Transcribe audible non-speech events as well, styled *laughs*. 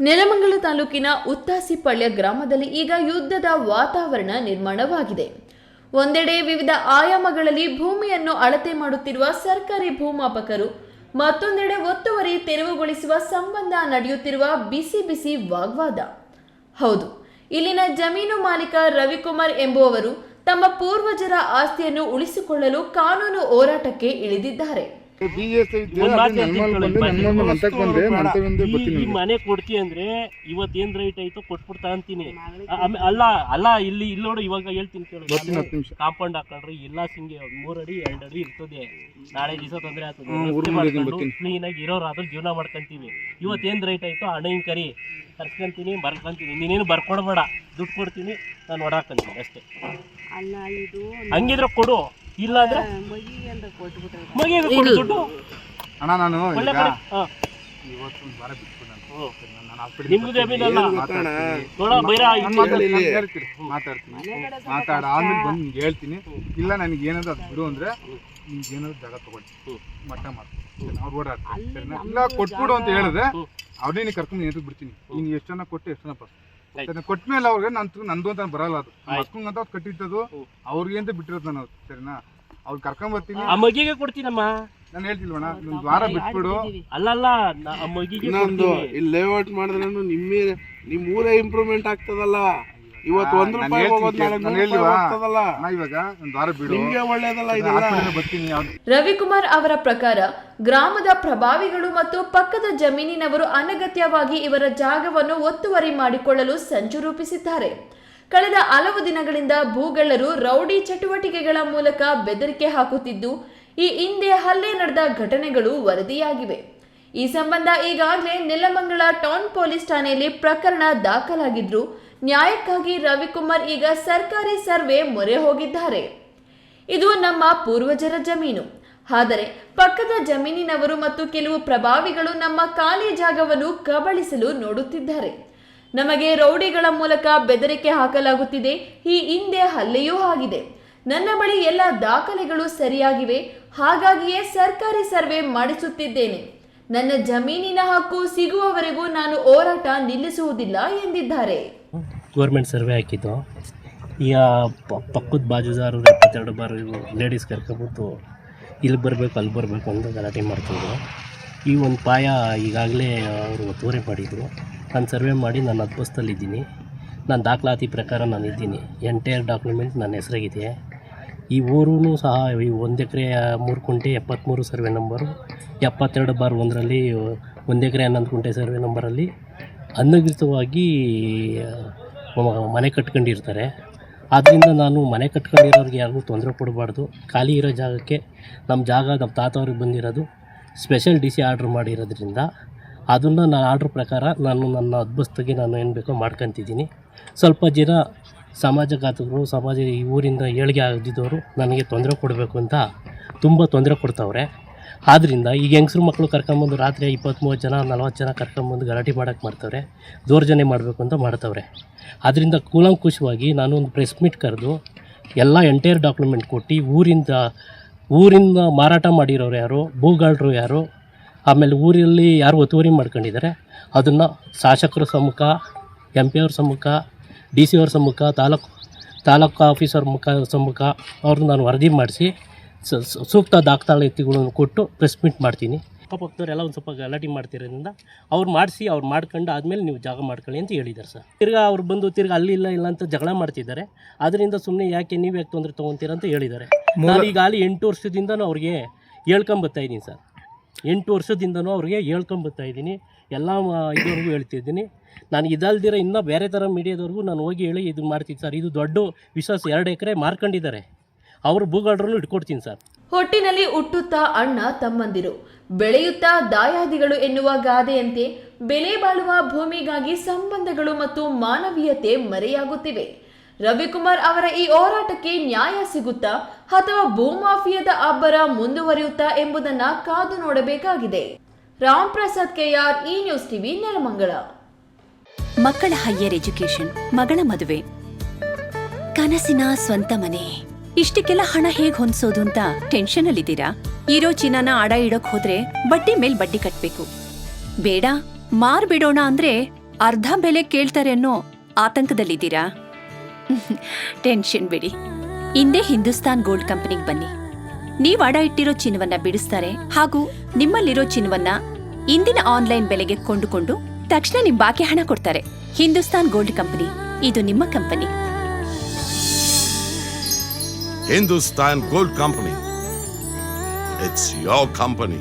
ನೆಲಮಂಗಲ ತಾಲೂಕಿನ ಉತ್ತಾಸಿಪಳ್ಯ ಗ್ರಾಮದಲ್ಲಿ ಈಗ ಯುದ್ಧದ ವಾತಾವರಣ ನಿರ್ಮಾಣವಾಗಿದೆ. ಒಂದೆಡೆ ವಿವಿಧ ಆಯಾಮಗಳಲ್ಲಿ ಭೂಮಿಯನ್ನು ಅಳತೆ ಮಾಡುತ್ತಿರುವ ಸರ್ಕಾರಿ ಭೂಮಾಪಕರು, ಮತ್ತೊಂದೆಡೆ ಒತ್ತುವರಿ ತೆರವುಗೊಳಿಸುವ ಸಂಬಂಧ ನಡೆಯುತ್ತಿರುವ ಬಿಸಿ ಬಿಸಿ ವಾಗ್ವಾದ. ಹೌದು ಇಲ್ಲಿನ ಜಮೀನು ಮಾಲೀಕ ರವಿಕುಮಾರ್ ಎಂಬುವವರು ತಮ್ಮ ಪೂರ್ವಜರ ಆಸ್ತಿಯನ್ನು ಉಳಿಸಿಕೊಳ್ಳಲು ಕಾನೂನು ಹೋರಾಟಕ್ಕೆ ಇಳಿದಿದ್ದಾರೆ. ಈ- ಮನೆ ಕೊಡ್ತಿ ಅಂದ್ರೆ ಇವತ್ ಏನ್ ರೈಟ್ ಆಯ್ತು ಕೊಟ್ಬಿಡ್ತಾ ಅಂತೀನಿ. ಅಲ್ಲ ಅಲ್ಲ ಇಲ್ಲಿ ಇಲ್ಲಿ ನೋಡು ಇವಾಗ ಹೇಳ್ತೀನಿ ಕೇಳಿ. ಕಾಂಪೌಂಡ್ ಹಾಕೊಂಡ್ರಿ ಎಲ್ಲ ಸಿಂಗೆ ಮೂರಡಿ ಮೂರ್ ಅಡಿ ಎರಡ್ ಅಡಿ ಇರ್ತದೆ. ನಾಳೆ ದಿವಸ ತೊಂದರೆ ಆಗ್ತದೆ. ಕ್ಲೀನ್ ಆಗಿ ಇರೋರಾದ್ರೂ ಜೀವನ ಮಾಡ್ಕೊಂತೀವಿ. ಇವತ್ ಏನ್ ರೈಟ್ ಆಯ್ತು ಹಣ ಹಿಂಗ್ ಕರಿ. ಕರ್ಸ್ಕೊಂತೀನಿ ಬರ್ಕೊಂತೀನಿ. ನೀನೇನು ಬರ್ಕೊಡ್ಬೇಡ. ದುಡ್ಡು ಕೊಡ್ತೀನಿ ನಾನು ಹೊಡಾಕಂತೀನಿ ಅಷ್ಟೇ. ಅಲ್ಲ ಇದು ಹಂಗಿದ್ರೆ ಕೊಡು. ಇಲ್ಲ ಅಂದ್ರೆ ಮಗಿ ಅಂತ ಕೊಟ್ಬಿಟ್ರೆ ಮಗಿಗೆ ಕೊಡು ದುಡ್ಡು. ಅಣ್ಣ ನಾನು ಒಳ್ಳೆ ಕಡೆ ಹಾ. ವಾರ ನಾನು. ಹ್ಮ್. ನಾನು ಹಾಸ್ಪಿಟ್ಲಿಗೆ ನಿಮ್ದು ಜಮೀನಲ್ಲ? ಮಾತಾಡ್ತೀನಿ. ನೋಡ ಬೈರ ಮಾತಾಡ್ತೀನಿ, ಮಾತಾಡ ಆದ್ಮೇಲೆ ಬಂದು ನಿಮ್ಗೆ ಹೇಳ್ತೀನಿ. ಇಲ್ಲ ನನಗೆ ಏನಾದ್ರು ಅದು ಬಿಡು ಅಂದ್ರೆ ನಿಮ್ಗೆ ಏನಾದ್ರು ಜಾಗ ತಗೊಳ್ಳಿ. ಮಟ್ಟ ಮಾಡ್ತೀನಿ. ಅವ್ರು? ನಮ್ದು ಇಲ್ಲ ಕೊಟ್ಬಿಡು ಅಂತ ಹೇಳಿದ್ರೆ. ಅವ್ರನ್ನೇ ನೀನು ಕರ್ಕೊಂಡು ಏನಾದ್ರು ಬಿಡ್ತೀನಿ. ನೀನು ಎಷ್ಟು ಜನ ಕೊಟ್ಟು ಎಷ್ಟು ಜನ ಬರ್ತೀನಿ ಕೊಟ್ಮೇಲೆ ಅವ್ರಿಗೆ ನಾನು ನಂದು ಅಂತ ಬರಲ್ಲ ಅದು. ಮಕ್ಕಳು ಅಂತ ಅವ್ರು ಹ್ಮ್. ಅವ್ರಿಗೆ ಅಂತ ಬಿಟ್ಟಿರೋದು ನಾನು ಸರಿನಾ? ಅವ್ರು ಕರ್ಕೊಂಡ್ ಬರ್ತೀನಿ. ಆ ಮಗಿಗೆ ಕೊಡ್ತೀನಮ್ಮ. ನಾನು ಹೇಳ್ತಿಲ್ವಣ್ಣ ಒಂದು ದ್ವಾರ ಬಿಟ್ಬಿಡು. ಅಲ್ಲಲ್ಲ ಆ ಮಗಿಗೆ ಇನ್ನೊಂದು. ಇಲ್ಲಿ ಲೇಔಟ್ ಮಾಡಿದ್ರೆ ನಿಮ್ಮ ನಿಮ್ ಊರೇ ಇಂಪ್ರೂವ್ಮೆಂಟ್ ಆಗ್ತದಲ್ಲ? ಇವತ್ತು ಒಂದ್ ರೂಪಾಯಿ ಹೇಳ್ತೀನಿ ಹೋಗೋದು ನಾಳೆ ನಾನು ನೂರು ರೂಪಾಯಿ ಹೋಗ್ತದಲ್ಲ ಇವಾಗ ಒಂದು ವಾರ ಬಿಡು ನಿಮ್ಗೆ ಒಳ್ಳೇದಲ್ಲ ಇದೆಲ್ಲ? ಹಾಸ್ಪಿಟಲ್ ಬರ್ತೀನಿ ಅವ್ರು ರವಿಕುಮಾರ್ ಅವರ ಪ್ರಕಾರ ಗ್ರಾಮದ ಪ್ರಭಾವಿಗಳು ಮತ್ತು ಪಕ್ಕದ ಜಮೀನಿನವರು ಅನಗತ್ಯವಾಗಿ ಇವರ ಜಾಗವನ್ನು ಒತ್ತುವರಿ ಮಾಡಿಕೊಳ್ಳಲು ಸಂಚು ರೂಪಿಸಿದ್ದಾರೆ. ಕಳೆದ ಹಲವು ದಿನಗಳಿಂದ ಭೂಗಳ್ಳರು ರೌಡಿ ಚಟುವಟಿಕೆಗಳ ಮೂಲಕ ಬೆದರಿಕೆ ಹಾಕುತ್ತಿದ್ದು ಈ ಹಿಂದೆ ಹಲ್ಲೆ ನಡೆದ ಘಟನೆಗಳು ವರದಿಯಾಗಿವೆ. ಈ ಸಂಬಂಧ ಈಗಾಗಲೇ ನೆಲಮಂಗಲ ಟೌನ್ ಪೊಲೀಸ್ ಠಾಣೆಯಲ್ಲಿ ಪ್ರಕರಣ ದಾಖಲಾಗಿದ್ರು ನ್ಯಾಯಕ್ಕಾಗಿ ರವಿಕುಮಾರ್ ಈಗ ಸರ್ಕಾರಿ ಸರ್ವೆ ಮೊರೆ ಹೋಗಿದ್ದಾರೆ. ಇದು ನಮ್ಮ ಪೂರ್ವಜರ ಜಮೀನು. ಆದರೆ ಪಕ್ಕದ ಜಮೀನಿನವರು ಮತ್ತು ಕೆಲವು ಪ್ರಭಾವಿಗಳು ನಮ್ಮ ಖಾಲಿ ಜಾಗವನ್ನು ಕಬಳಿಸಲು ನೋಡುತ್ತಿದ್ದಾರೆ. ನಮಗೆ ರೌಡಿಗಳ ಮೂಲಕ ಬೆದರಿಕೆ ಹಾಕಲಾಗುತ್ತಿದೆ. ಈ ಹಿಂದೆ ಹಲ್ಲೆಯೂ ಆಗಿದೆ. ನನ್ನ ಬಳಿ ಎಲ್ಲ ದಾಖಲೆಗಳು ಸರಿಯಾಗಿವೆ. ಹಾಗಾಗಿಯೇ ಸರ್ಕಾರಿ ಸರ್ವೆ ಮಾಡಿಸುತ್ತಿದ್ದೇನೆ. ನನ್ನ ಜಮೀನಿನ ಹಕ್ಕು ಸಿಗುವವರೆಗೂ ನಾನು ಹೋರಾಟ ನಿಲ್ಲಿಸುವುದಿಲ್ಲ ಎಂದಿದ್ದಾರೆ. ಗೌರ್ಮೆಂಟ್ ಸರ್ವೆ ಹಾಕಿದ್ದು. ಈಗ ಪಕ್ಕದ ಬಾಜುದಾರು ಎಪ್ಪತ್ತೆರಡು ಬಾರು ಲೇಡೀಸ್ ಕರ್ಕೊಬಿಟ್ಟು ಇಲ್ಲಿ ಬರಬೇಕು, ಅಲ್ಲಿ ಬರಬೇಕು ಅಂತ ಗಲಾಟೆ ಮಾಡ್ತಿದ್ರು. ಈ ಒಂದು ಪಾಯ ಈಗಾಗಲೇ ಅವರು ತೋರೆ ಮಾಡಿದರು. ನಾನು ಸರ್ವೆ ಮಾಡಿ ನಾನು ಅದ್ಬಸ್ತಲ್ಲಿದ್ದೀನಿ ನಾನು ದಾಖಲಾತಿ ಪ್ರಕಾರ ನಾನು ಇದ್ದೀನಿ. ಎಂಟೈರ್ ಡಾಕ್ಯುಮೆಂಟ್ ನನ್ನ ಹೆಸರಾಗಿದೆ. ಈ ಊರೂ ಸಹ ಈ ಒಂದು ಎಕರೆ ಮೂರು ಕುಂಟೆ ಎಪ್ಪತ್ತ್ಮೂರು ಸರ್ವೆ ನಂಬರು. ಎಪ್ಪತ್ತೆರಡು ಬಾರ್ ಒಂದರಲ್ಲಿ, ಒಂದು ಎಕರೆ ಹನ್ನೊಂದು ಕುಂಟೆ ಸರ್ವೆ ನಂಬರಲ್ಲಿ ಅನಧಿಕೃತವಾಗಿ ಮ- ಮನೆ ಕಟ್ಕೊಂಡಿರ್ತಾರೆ. ಆದ್ದರಿಂದ ನಾನು ಮನೆ ಕಟ್ಕೊಂಡಿರೋರಿಗೆ ಯಾರಿಗೂ ತೊಂದರೆ ಕೊಡಬಾರ್ದು. ಖಾಲಿ ಇರೋ ಜಾಗಕ್ಕೆ ನಮ್ಮ ಜಾಗ ನಮ್ಮ ತಾತವ್ರಿಗೆ ಬಂದಿರೋದು ಸ್ಪೆಷಲ್ ಡಿ ಸಿ ಆರ್ಡ್ರ್ ಮಾಡಿರೋದ್ರಿಂದ. ಅದನ್ನು ನಾನು ಆರ್ಡ್ರ್ ಪ್ರಕಾರ ನಾನು ನನ್ನ ಅದ್ಭುತಗೆ ನಾನು ಏನು ಬೇಕೋ ಮಾಡ್ಕೊತಿದ್ದೀನಿ. ಸ್ವಲ್ಪ ಜನ ಸಮಾಜಘಾತಕರು ಸಮಾಜ ಈ ಊರಿಂದ ಏಳಿಗೆ ಆಗದಿದ್ದವರು ನನಗೆ ತೊಂದರೆ ಕೊಡಬೇಕು ಅಂತ ತುಂಬ ತೊಂದರೆ ಕೊಡ್ತಾವ್ರೆ. ಆದ್ದರಿಂದ ಈಗ ಹೆಂಗಸ್ರು ಮಕ್ಕಳು ಕರ್ಕೊಂಬಂದು ರಾತ್ರಿ ಇಪ್ಪತ್ತ್ಮೂವತ್ತು ಜನ, ನಲ್ವತ್ತು ಜನ ಕರ್ಕೊಂಬಂದು ಗಲಾಟೆ ಮಾಡೋಕ್ಕೆ ಮಾಡ್ತವ್ರೆ ದೌರ್ಜನ್ಯ ಮಾಡಬೇಕು ಅಂತ ಮಾಡ್ತವ್ರೆ. ಅದರಿಂದ ಕೂಲಂಕುಷವಾಗಿ ನಾನು ಒಂದು ಪ್ರೆಸ್ ಮೀಟ್ ಕರೆದು ಎಲ್ಲ ಎಂಟೈರ್ ಡಾಕ್ಯುಮೆಂಟ್ ಕೊಟ್ಟು ಊರಿಂದ ಊರಿಂದ ಮಾರಾಟ ಮಾಡಿರೋರು ಯಾರು, ಭೂಗಾಳರು ಯಾರು, ಆಮೇಲೆ ಊರಲ್ಲಿ ಯಾರು ಒತ್ತುವರಿ ಮಾಡ್ಕೊಂಡಿದ್ದಾರೆ, ಅದನ್ನು ಶಾಸಕರ ಸಮ್ಮುಖ ಎಂ ಪಿ ಅವ್ರ ಸಮ್ಮುಖ ಡಿ ಸಿ ಅವ್ರ ಸಮ್ಮುಖ, ತಾಲೂಕು ತಾಲೂಕು ಆಫೀಸರ್ ಮುಖ ಸಮ್ಮುಖ ಅವ್ರನ್ನ ನಾನು ವರದಿ ಮಾಡಿಸಿ ಸೂಕ್ತ ದಾಖಲಾತಿಗಳನ್ನು ಕೊಟ್ಟು ಪ್ರೆಸ್ ಮೀಟ್ ಮಾಡ್ತೀನಿ. ಅಕ್ಕಪಕ್ಕದವರೆಲ್ಲ ಒಂದು ಸ್ವಲ್ಪ ಗಲಾಟೆ ಮಾಡ್ತಿರೋದ್ರಿಂದ ಅವ್ರು ಮಾಡಿಸಿ ಅವ್ರು ಮಾಡ್ಕೊಂಡು ಆದಮೇಲೆ ನೀವು ಜಾಗ ಮಾಡ್ಕೊಳ್ಳಿ ಅಂತ ಹೇಳಿದ್ದಾರೆ ಸರ್. ತಿರ್ಗಾ ಅವ್ರು ಬಂದು ತಿರ್ಗಾ ಅಲ್ಲಿ ಇಲ್ಲ ಇಲ್ಲ ಅಂತ ಜಗಳ ಮಾಡ್ತಿದ್ದಾರೆ. ಅದರಿಂದ ಸುಮ್ಮನೆ ಯಾಕೆ ನೀವು ಯಾಕೆ ತೊಂದರೆ ತೊಗೊತೀರ ಅಂತ ಹೇಳಿದ್ದಾರೆ. ನಾನು ಈಗ ಅಲ್ಲಿ ಎಂಟು ವರ್ಷದಿಂದನೂ ಅವ್ರಿಗೆ ಹೇಳ್ಕೊಂಬತ್ತಾ ಇದ್ದೀನಿ ಸರ್. ಎಂಟು ವರ್ಷದಿಂದನೂ ಅವ್ರಿಗೆ ಹೇಳ್ಕೊಂಬತ್ತಾ ಇದ್ದೀನಿ. ಎಲ್ಲ ಇದುವರೆಗೂ ಹೇಳ್ತಿದ್ದೀನಿ ನಾನು ಇದಲ್ದಿರ ಇನ್ನೂ ಬೇರೆ ಥರ ಮೀಡಿಯಾದವ್ರಿಗೂ ನಾನು ಹೋಗಿ ಹೇಳಿ ಇದು ಮಾಡ್ತೀನಿ ಸರ್. ಇದು ದೊಡ್ಡ ವಿಶ್ವಾಸ. ಎರಡು ಎಕರೆ ಮಾರ್ಕೊಂಡಿದ್ದಾರೆ. ಅವರು ಭೂಗಾಡರಲ್ಲೂ ಇಟ್ಕೊಡ್ತೀನಿ ಸರ್. ಹೊಟ್ಟಿನಲ್ಲಿ ಹುಟ್ಟುತ್ತಾ ಅಣ್ಣ ತಮ್ಮಂದಿರು. ಬೆಳೆಯುತ್ತಾ ದಾಯಾದಿಗಳು ಎನ್ನುವ ಗಾದೆಯಂತೆ ಬೆಲೆ ಬಾಳುವ ಭೂಮಿಗಾಗಿ ಸಂಬಂಧಗಳು ಮತ್ತು ಮಾನವೀಯತೆ ಮರೆಯಾಗುತ್ತಿವೆ. ರವಿಕುಮಾರ್ ಅವರ ಈ ಹೋರಾಟಕ್ಕೆ ನ್ಯಾಯ ಸಿಗುತ್ತಾ ಅಥವಾ ಭೂಮಾಫಿಯಾದ ಅಬ್ಬರ ಮುಂದುವರಿಯುತ್ತಾ ಎಂಬುದನ್ನ ಕಾದು ನೋಡಬೇಕಾಗಿದೆ. ರಾಮ್ ಪ್ರಸಾದ್ ಕೆಆರ್ ಈ ನ್ಯೂಸ್ ಟಿವಿ ನೆಲಮಂಗಳ ಮಕ್ಕಳ ಹೈಯರ್ ಎಜುಕೇಶನ್ ಮಗಳ ಮದುವೆ. ಕನಸಿನ ಸ್ವಂತ ಮನೆ. ಇಷ್ಟಕ್ಕೆಲ್ಲ ಹಣ ಹೇಗ್ ಹೊಂದ್ಸೋದು ಅಂತ ಟೆನ್ಷನ್ ಅಲ್ಲಿದ್ದೀರಾ? ಇರೋ ಚಿನ್ನನ ಅಡ ಇಡೋಕ್ ಹೋದ್ರೆ ಬಡ್ಡಿ ಮೇಲ್ ಬಡ್ಡಿ ಕಟ್ಬೇಕು. ಬೇಡ ಮಾರ್ಬಿಡೋಣ ಅಂದ್ರೆ ಅರ್ಧ ಬೆಲೆ ಕೇಳ್ತಾರೆ ಅನ್ನೋ ಆತಂಕದಲ್ಲಿದ್ದೀರಾ? *laughs* ಟೆನ್ಷನ್ ಬಿಡಿ. ಹಿಂದೆ ಹಿಂದೂಸ್ತಾನ್ ಗೋಲ್ಡ್ ಕಂಪನಿಗೆ ಬನ್ನಿ. ನೀವು ಅಡ ಇಟ್ಟಿರೋ ಚಿನ್ನವನ್ನ ಬಿಡಿಸ್ತಾರೆ ಹಾಗೂ ನಿಮ್ಮಲ್ಲಿರೋ ಚಿನ್ನವನ್ನ ಇಂದಿನ ಆನ್ಲೈನ್ ಬೆಲೆಗೆ ಕೊಂಡುಕೊಂಡು ತಕ್ಷಣ ನಿಮ್ ಬಾಕಿ ಹಣ ಕೊಡ್ತಾರೆ. ಹಿಂದೂಸ್ತಾನ್ ಗೋಲ್ಡ್ ಕಂಪನಿ ಇದು ನಿಮ್ಮ company Hindustan gold company it's your company